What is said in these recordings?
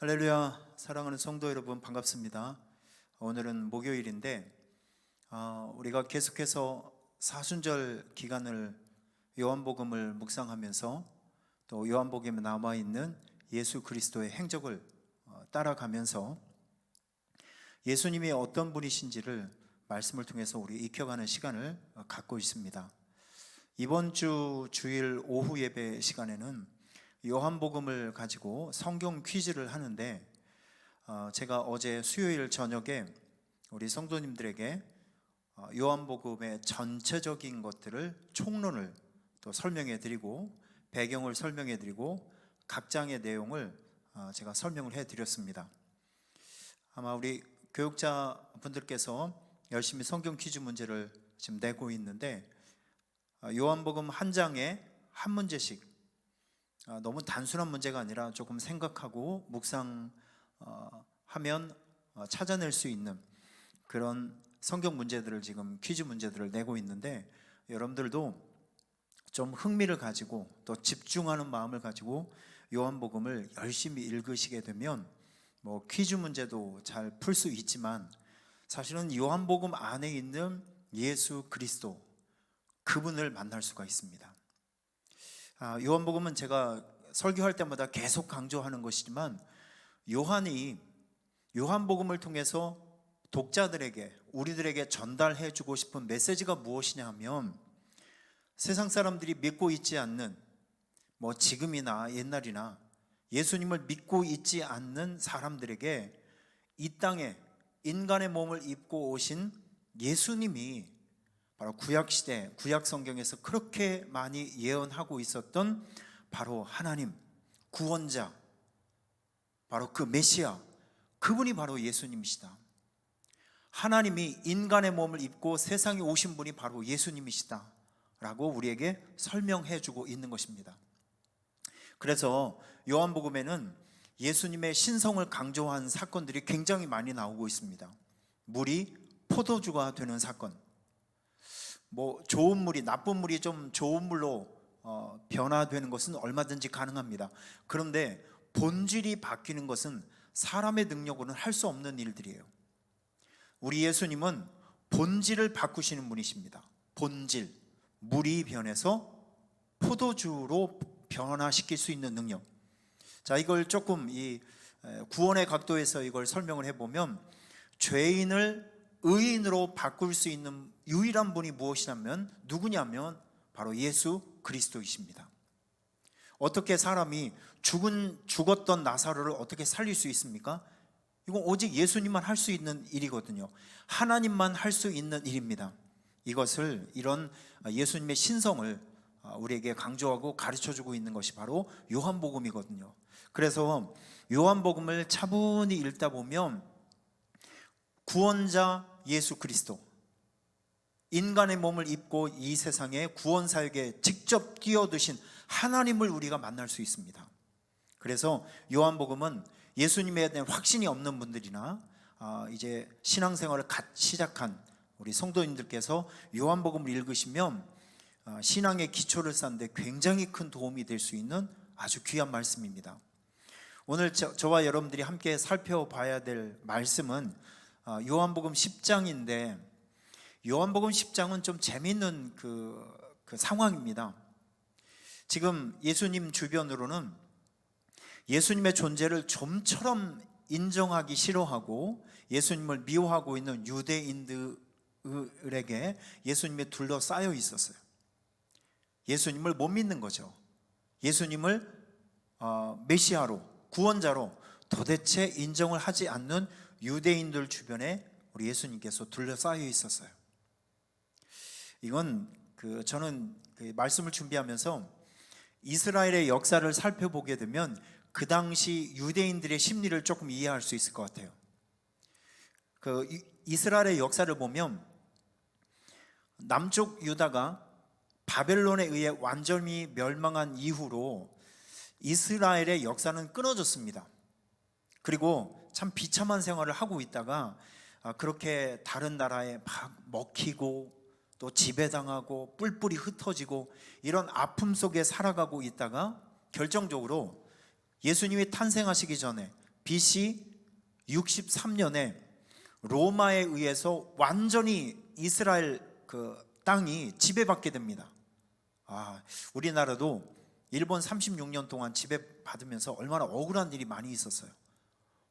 할렐루야 사랑하는 성도 여러분 반갑습니다. 오늘은 목요일인데 어, 우리가 계속해서 사순절 기간을 요한복음을 묵상하면서 또 요한복음에 남아 있는 예수 그리스도의 행적을 어, 따라가면서 예수님이 어떤 분이신지를 말씀을 통해서 우리 익혀가는 시간을 어, 갖고 있습니다. 이번 주 주일 오후 예배 시간에는 요한복음을 가지고 성경 퀴즈를 하는데 어, 제가 어제 수요일 저녁에 우리 성도님들에게 어, 요한복음의 전체적인 것들을 총론을 또 설명해 드리고 배경을 설명해 드리고 각 장의 내용을 어, 제가 설명을 해 드렸습니다. 아마 우리 교육자 분들께서 열심히 성경 퀴즈 문제를 지금 내고 있는데 어, 요한복음 한 장에 한 문제씩 아, 너무 단순한 문제가 아니라 조금 생각하고 묵상하면 어, 찾아낼 수 있는 그런 성경 문제들을 지금 퀴즈 문제들을 내고 있는데 여러분들도 좀 흥미를 가지고 또 집중하는 마음을 가지고 요한복음을 열심히 읽으시게 되면 뭐 퀴즈 문제도 잘 풀 수 있지만 사실은 요한복음 안에 있는 예수 그리스도 그분을 만날 수가 있습니다. 아, 요한복음은 제가 설교할 때마다 계속 강조하는 것이지만 요한이 요한복음을 통해서 독자들에게 우리들에게 전달해 주고 싶은 메시지가 무엇이냐 하면 세상 사람들이 믿고 있지 않는 뭐 지금이나 옛날이나 예수님을 믿고 있지 않는 사람들에게 이 땅에 인간의 몸을 입고 오신 예수님이 바로 구약 시대 구약 성경에서 그렇게 많이 예언하고 있었던 바로 하나님 구원자 바로 그 메시아 그분이 바로 예수님이시다. 하나님이 인간의 몸을 입고 세상에 오신 분이 바로 예수님이시다. 라고 우리에게 설명해 주고 있는 것입니다. 그래서 요한복음에는 예수님의 신성을 강조한 사건들이 굉장히 많이 나오고 있습니다. 물이 포도주가 되는 사건, 뭐 좋은 물이 나쁜 물이 좀 좋은 물로 어, 변화되는 것은 얼마든지 가능합니다. 그런데 본질이 바뀌는 것은 사람의 능력으로는 할 수 없는 일들이에요. 우리 예수님은 본질을 바꾸시는 분이십니다. 본질, 물이 변해서 포도주로 변화시킬 수 있는 능력. 자, 이걸 조금 이 구원의 각도에서 이걸 설명을 해보면 죄인을 의인으로 바꿀 수 있는 유일한 분이 무엇이냐면 누구냐면 바로 예수 그리스도이십니다. 어떻게 사람이 죽은 죽었던 나사로를 어떻게 살릴 수 있습니까? 이건 오직 예수님만 할 수 있는 일이거든요. 하나님만 할 수 있는 일입니다. 이것을 이런 예수님의 신성을 우리에게 강조하고 가르쳐 주고 있는 것이 바로 요한복음이거든요. 그래서 요한복음을 차분히 읽다 보면 구원자 예수 그리스도 인간의 몸을 입고 이 세상에 구원 사역에 직접 뛰어드신 하나님을 우리가 만날 수 있습니다. 그래서 요한복음은 예수님에 대한 확신이 없는 분들이나 아, 이제 신앙생활을 갓 시작한 우리 성도님들께서 요한복음을 읽으시면 아, 신앙의 기초를 쌓는데 굉장히 큰 도움이 될 수 있는 아주 귀한 말씀입니다. 오늘 저, 와 여러분들이 함께 살펴봐야 될 말씀은 아, 요한복음 10장인데 요한복음 10장은 좀 재밌는 그, 그 상황입니다. 지금 예수님 주변으로는 예수님의 존재를 좀처럼 인정하기 싫어하고 예수님을 미워하고 있는 유대인들에게 예수님이 둘러싸여 있었어요. 예수님을 못 믿는 거죠. 예수님을 어, 메시아로 구원자로 도대체 인정을 하지 않는 유대인들 주변에 우리 예수님께서 둘러싸여 있었어요. 이건 그 저는 그 말씀을 준비하면서 이스라엘의 역사를 살펴보게 되면 그 당시 유대인들의 심리를 조금 이해할 수 있을 것 같아요. 그 이스라엘의 역사를 보면 남쪽 유다가 바벨론에 의해 완전히 멸망한 이후로 이스라엘의 역사는 끊어졌습니다. 그리고 참 비참한 생활을 하고 있다가 아, 그렇게 다른 나라에 막 먹히고 또 지배당하고 뿔뿔이 흩어지고 이런 아픔 속에 살아가고 있다가 결정적으로 예수님이 탄생하시기 전에 BC 63년에 로마에 의해서 완전히 이스라엘 그 땅이 지배받게 됩니다. 아, 우리나라도 일본 36년 동안 지배받으면서 얼마나 억울한 일이 많이 있었어요.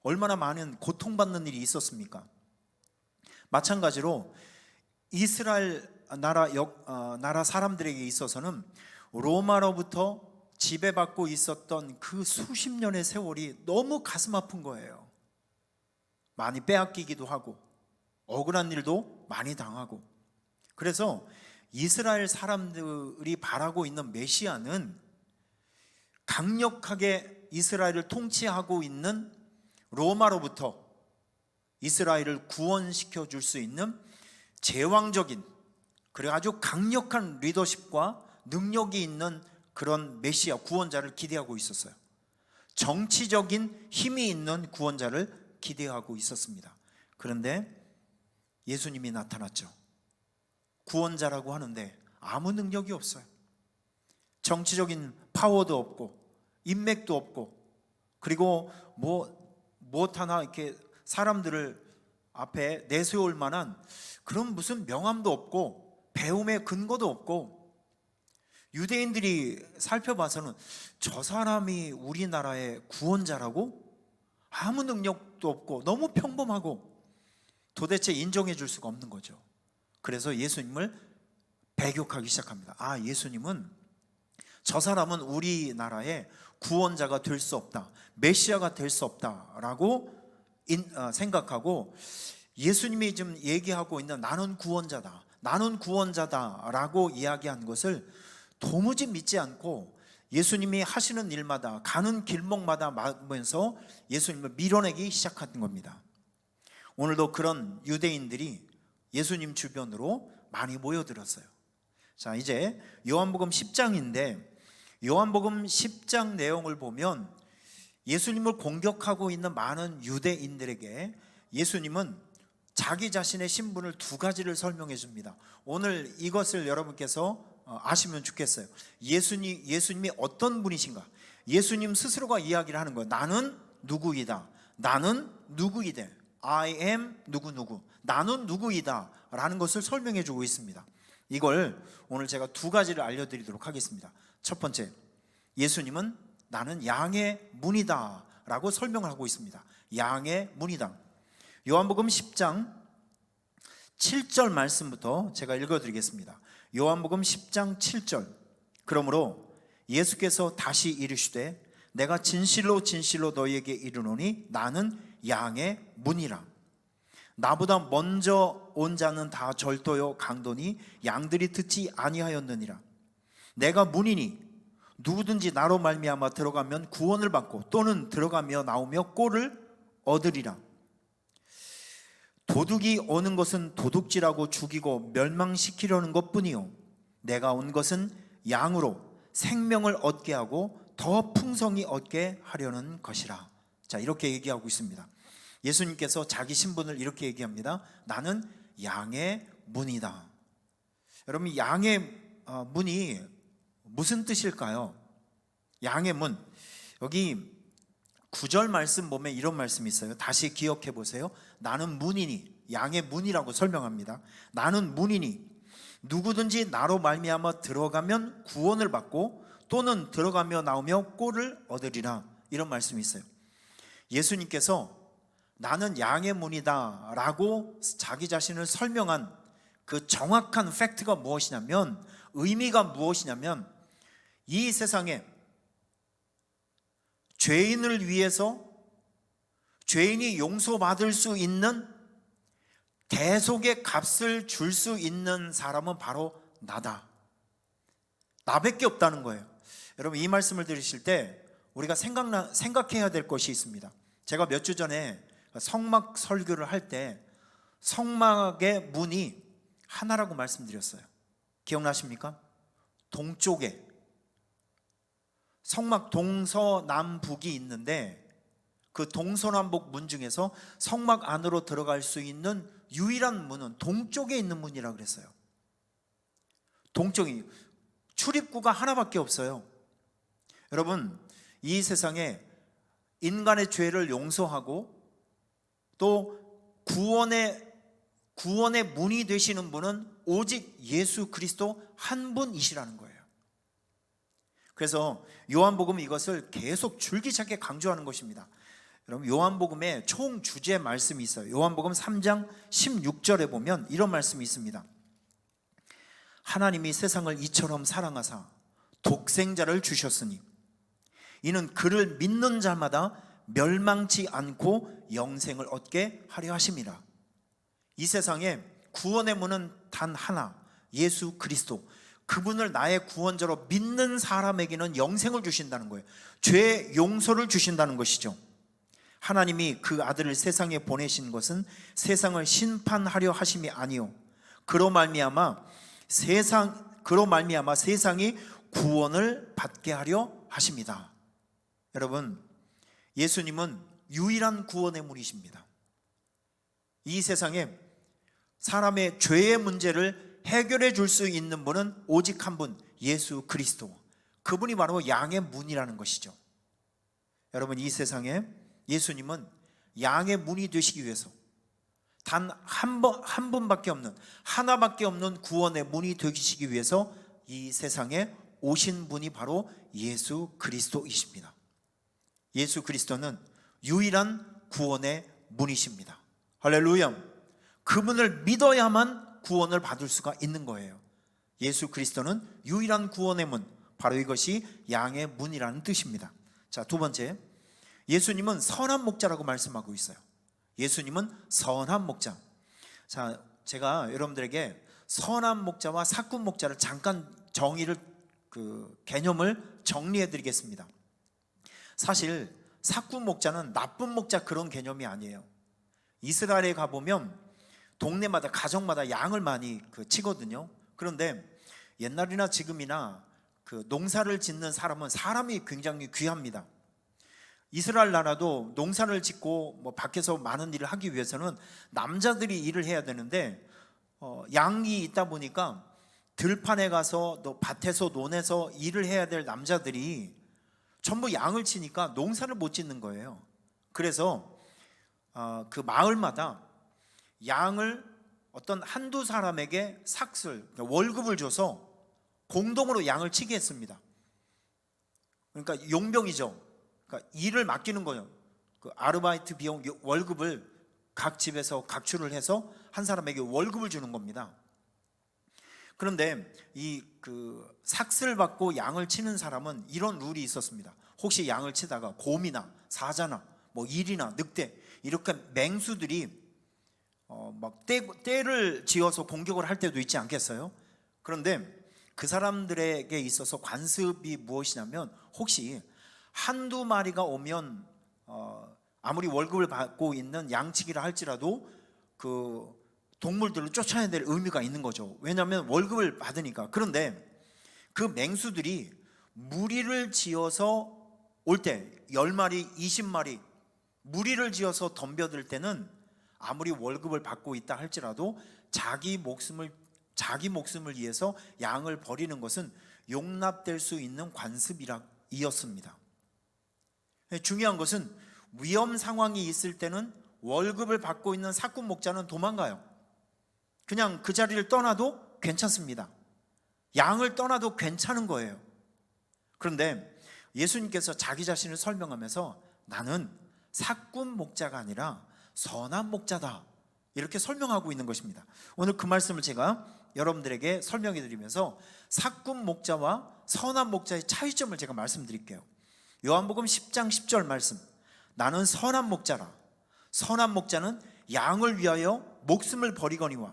얼마나 많은 고통받는 일이 있었습니까? 마찬가지로 이스라엘 나라 역, 어, 나라 사람들에게 있어서는 로마로부터 지배받고 있었던 그 수십 년의 세월이 너무 가슴 아픈 거예요. 많이 빼앗기기도 하고 억울한 일도 많이 당하고 그래서 이스라엘 사람들이 바라고 있는 메시아는 강력하게 이스라엘을 통치하고 있는 로마로부터 이스라엘을 구원시켜 줄 수 있는 제왕적인 그리고 아주 강력한 리더십과 능력이 있는 그런 메시아 구원자를 기대하고 있었어요. 정치적인 힘이 있는 구원자를 기대하고 있었습니다. 그런데 예수님이 나타났죠. 구원자라고 하는데 아무 능력이 없어요. 정치적인 파워도 없고 인맥도 없고 그리고 뭐 무엇 하나 이렇게 사람들을 앞에 내세울 만한 그런 무슨 명함도 없고 배움의 근거도 없고 유대인들이 살펴봐서는 저 사람이 우리나라의 구원자라고 아무 능력도 없고 너무 평범하고 도대체 인정해 줄 수가 없는 거죠. 그래서 예수님을 배격하기 시작합니다. 아, 예수님은 저 사람은 우리나라의 구원자가 될 수 없다. 메시아가 될 수 없다라고 인, 어, 생각하고 예수님이 지금 얘기하고 있는 나는 구원자다. 나는 구원자다라고 이야기한 것을 도무지 믿지 않고 예수님이 하시는 일마다 가는 길목마다 막으면서 예수님을 밀어내기 시작한 겁니다. 오늘도 그런 유대인들이 예수님 주변으로 많이 모여들었어요. 자, 이제 요한복음 10장인데 요한복음 10장 내용을 보면 예수님을 공격하고 있는 많은 유대인들에게 예수님은 자기 자신의 신분을 두 가지를 설명해 줍니다. 오늘 이것을 여러분께서 어, 아시면 좋겠어요. 예수님, 예수님이 어떤 분이신가? 예수님 스스로가 이야기를 하는 거예요. 나는 누구이다. 나는 누구이다. I am 누구 누구. 나는 누구이다. 라는 것을 설명해 주고 있습니다. 이걸 오늘 제가 두 가지를 알려드리도록 하겠습니다. 첫 번째, 예수님은 나는 양의 문이다. 라고 설명을 하고 있습니다. 양의 문이다. 요한복음 10장 7절 말씀부터 제가 읽어드리겠습니다. 요한복음 10장 7절. 그러므로 예수께서 다시 이르시되 내가 진실로 진실로 너희에게 이르노니 나는 양의 문이라. 나보다 먼저 온 자는 다 절도요 강도니 양들이 듣지 아니하였느니라. 내가 문이니 누구든지 나로 말미암아 들어가면 구원을 받고 또는 들어가며 나오며 꼴을 얻으리라. 도둑이 오는 것은 도둑질하고 죽이고 멸망시키려는 것뿐이요 내가 온 것은 양으로 생명을 얻게 하고 더 풍성히 얻게 하려는 것이라. 자, 이렇게 얘기하고 있습니다. 예수님께서 자기 신분을 이렇게 얘기합니다. 나는 양의 문이다. 여러분, 양의 어, 문이 무슨 뜻일까요? 양의 문. 여기 구절 말씀 보면 이런 말씀이 있어요. 다시 기억해 보세요. 나는 문이니 양의 문이라고 설명합니다. 나는 문이니 누구든지 나로 말미암아 들어가면 구원을 받고 또는 들어가며 나오며 꼴을 얻으리라 이런 말씀이 있어요. 예수님께서 나는 양의 문이다라고 자기 자신을 설명한 그 정확한 팩트가 무엇이냐면 의미가 무엇이냐면 이 세상에 죄인을 위해서 죄인이 용서받을 수 있는 대속의 값을 줄 수 있는 사람은 바로 나다. 나밖에 없다는 거예요. 여러분 이 말씀을 들으실 때 우리가 생각나, 생각해야 될 것이 있습니다. 제가 몇 주 전에 성막 설교를 할 때 성막의 문이 하나라고 말씀드렸어요. 기억나십니까? 동쪽에 성막 동서남북이 있는데 그 동서남북 문 중에서 성막 안으로 들어갈 수 있는 유일한 문은 동쪽에 있는 문이라 그랬어요. 동쪽이 출입구가 하나밖에 없어요. 여러분, 이 세상에 인간의 죄를 용서하고 또 구원의 구원의 문이 되시는 분은 오직 예수 그리스도 한 분이시라는 거예요. 그래서 요한복음 이것을 계속 줄기차게 강조하는 것입니다. 여러분 요한복음에 총 주제 말씀이 있어요. 요한복음 3장 16절에 보면 이런 말씀이 있습니다. 하나님이 세상을 이처럼 사랑하사 독생자를 주셨으니 이는 그를 믿는 자마다 멸망치 않고 영생을 얻게 하려 하심이라. 이 세상에 구원의 문은 단 하나, 예수 그리스도. 그분을 나의 구원자로 믿는 사람에게는 영생을 주신다는 거예요. 죄 용서를 주신다는 것이죠. 하나님이 그 아들을 세상에 보내신 것은 세상을 심판하려 하심이 아니요. 그로 말미암아 세상 그로 말미암아 세상이 구원을 받게 하려 하십니다. 여러분, 예수님은 유일한 구원의 문이십니다. 이 세상에 사람의 죄의 문제를 해결해 줄 수 있는 분은 오직 한 분, 예수 그리스도. 그분이 바로 양의 문이라는 것이죠. 여러분, 이 세상에 예수님은 양의 문이 되시기 위해서 단 한 번, 한 분밖에 없는, 하나밖에 없는 구원의 문이 되시기 위해서 이 세상에 오신 분이 바로 예수 그리스도이십니다. 예수 그리스도는 유일한 구원의 문이십니다. 할렐루야. 그분을 믿어야만 구원을 받을 수가 있는 거예요. 예수 그리스도는 유일한 구원의 문, 바로 이것이 양의 문이라는 뜻입니다. 자, 두 번째. 예수님은 선한 목자라고 말씀하고 있어요. 예수님은 선한 목자. 자, 제가 여러분들에게 선한 목자와 사꾼 목자를 잠깐 정의를 그 개념을 정리해 드리겠습니다. 사실 사꾼 목자는 나쁜 목자 그런 개념이 아니에요. 이스라엘에 가 보면 동네마다 가정마다 양을 많이 그 치거든요. 그런데 옛날이나 지금이나 그 농사를 짓는 사람은 사람이 굉장히 귀합니다. 이스라엘 나라도 농사를 짓고 뭐 밖에서 많은 일을 하기 위해서는 남자들이 일을 해야 되는데 어, 양이 있다 보니까 들판에 가서 또 밭에서 논에서 일을 해야 될 남자들이 전부 양을 치니까 농사를 못 짓는 거예요. 그래서 어, 그 마을마다 양을 어떤 한두 사람에게 삭슬 그러니까 월급을 줘서 공동으로 양을 치게 했습니다. 그러니까 용병이죠. 그러니까 일을 맡기는 거예요. 그 아르바이트 비용 월급을 각 집에서 각출을 해서 한 사람에게 월급을 주는 겁니다. 그런데 이 그 삭슬 받고 양을 치는 사람은 이런 룰이 있었습니다. 혹시 양을 치다가 곰이나 사자나 뭐 일이나 늑대 이렇게 맹수들이 어막 떼를 지어서 공격을 할 때도 있지 않겠어요? 그런데 그 사람들에게 있어서 관습이 무엇이냐면 혹시 한두 마리가 오면 어 아무리 월급을 받고 있는 양치기를 할지라도 그 동물들을 쫓아야 될 의미가 있는 거죠. 왜냐하면 월급을 받으니까. 그런데 그 맹수들이 무리를 지어서 올 때 10마리, 20마리 무리를 지어서 덤벼들 때는 아무리 월급을 받고 있다 할지라도 자기 목숨을 자기 목숨을 위해서 양을 버리는 것은 용납될 수 있는 관습이었습니다. 중요한 것은 위험 상황이 있을 때는 월급을 받고 있는 사꾼 목자는 도망가요. 그냥 그 자리를 떠나도 괜찮습니다. 양을 떠나도 괜찮은 거예요. 그런데 예수님께서 자기 자신을 설명하면서 나는 사꾼 목자가 아니라 선한 목자다. 이렇게 설명하고 있는 것입니다. 오늘 그 말씀을 제가 여러분들에게 설명해 드리면서 사꾼 목자와 선한 목자의 차이점을 제가 말씀드릴게요. 요한복음 10장 10절 말씀. 나는 선한 목자라. 선한 목자는 양을 위하여 목숨을 버리거니와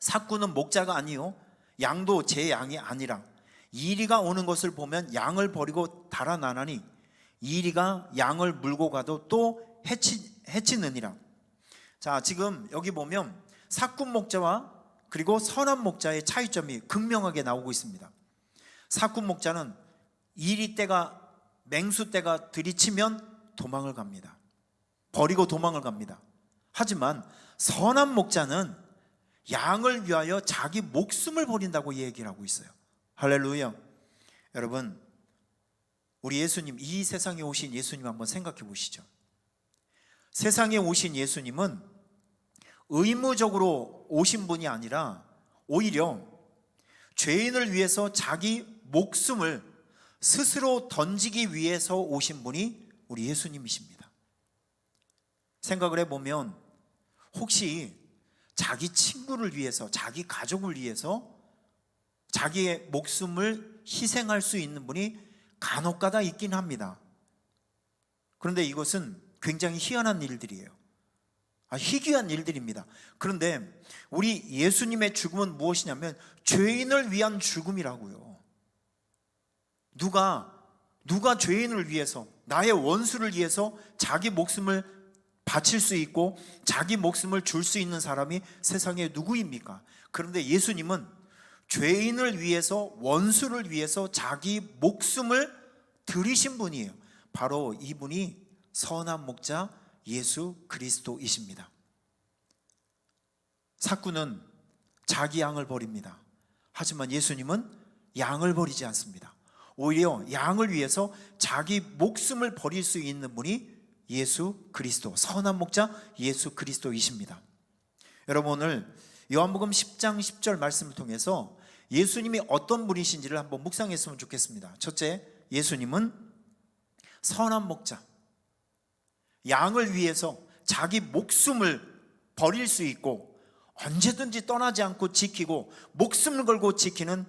사꾼은 목자가 아니요 양도 제 양이 아니라 이리가 오는 것을 보면 양을 버리고 달아나나니 이리가 양을 물고 가도 또 해치, 해치느니라. 자, 지금 여기 보면 사꾼 목자와 그리고 선한 목자의 차이점이 극명하게 나오고 있습니다. 사꾼 목자는 이리 때가 맹수 때가 들이치면 도망을 갑니다. 버리고 도망을 갑니다. 하지만 선한 목자는 양을 위하여 자기 목숨을 버린다고 얘기를 하고 있어요. 할렐루야. 여러분, 우리 예수님, 이 세상에 오신 예수님 한번 생각해 보시죠. 세상에 오신 예수님은 의무적으로 오신 분이 아니라 오히려 죄인을 위해서 자기 목숨을 스스로 던지기 위해서 오신 분이 우리 예수님이십니다. 생각을 해보면 혹시 자기 친구를 위해서, 자기 가족을 위해서 자기의 목숨을 희생할 수 있는 분이 간혹 가다 있긴 합니다. 그런데 이것은 굉장히 희한한 일들이에요. 아, 희귀한 일들입니다. 그런데 우리 예수님의 죽음은 무엇이냐면 죄인을 위한 죽음이라고요. 누가 누가 죄인을 위해서 나의 원수를 위해서 자기 목숨을 바칠 수 있고 자기 목숨을 줄 수 있는 사람이 세상에 누구입니까? 그런데 예수님은 죄인을 위해서 원수를 위해서 자기 목숨을 들이신 분이에요. 바로 이분이 선한 목자 예수 그리스도이십니다. 사꾼은 자기 양을 버립니다. 하지만 예수님은 양을 버리지 않습니다. 오히려 양을 위해서 자기 목숨을 버릴 수 있는 분이 예수 그리스도, 선한 목자 예수 그리스도이십니다. 여러분 오늘 요한복음 10장 10절 말씀을 통해서 예수님이 어떤 분이신지를 한번 묵상했으면 좋겠습니다. 첫째, 예수님은 선한 목자, 양을 위해서 자기 목숨을 버릴 수 있고 언제든지 떠나지 않고 지키고 목숨을 걸고 지키는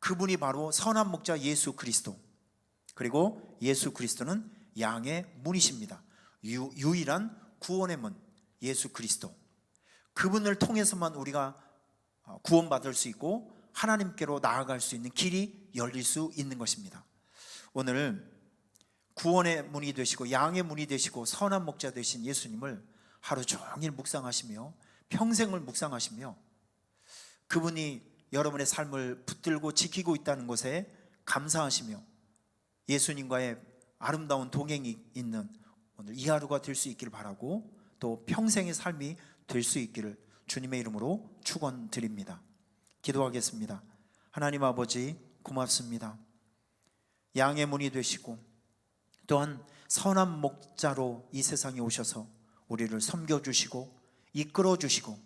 그분이 바로 선한 목자 예수 그리스도. 그리고 예수 그리스도는 양의 문이십니다. 유, 유일한 구원의 문 예수 그리스도. 그분을 통해서만 우리가 어, 구원받을 수 있고 하나님께로 나아갈 수 있는 길이 열릴 수 있는 것입니다. 오늘 구원의 문이 되시고 양의 문이 되시고 선한 목자 되신 예수님을 하루 종일 묵상하시며 평생을 묵상하시며 그분이 여러분의 삶을 붙들고 지키고 있다는 것에 감사하시며 예수님과의 아름다운 동행이 있는 오늘 이 하루가 될 수 있기를 바라고 또 평생의 삶이 될 수 있기를 주님의 이름으로 축원드립니다. 기도하겠습니다. 하나님 아버지 고맙습니다. 양의 문이 되시고 또한 선한 목자로 이 세상에 오셔서 우리를 섬겨 주시고 이끌어 주시고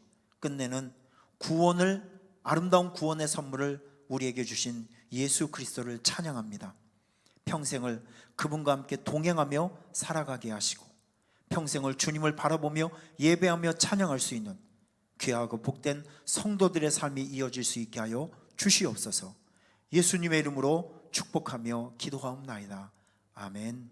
끝내는 구원을 아름다운 구원의 선물을 우리에게 주신 예수 그리스도를 찬양합니다. 평생을 그분과 함께 동행하며 살아가게 하시고 평생을 주님을 바라보며 예배하며 찬양할 수 있는 귀하고 복된 성도들의 삶이 이어질 수 있게 하여 주시옵소서. 예수님의 이름으로 축복하며 기도하옵나이다. 아멘.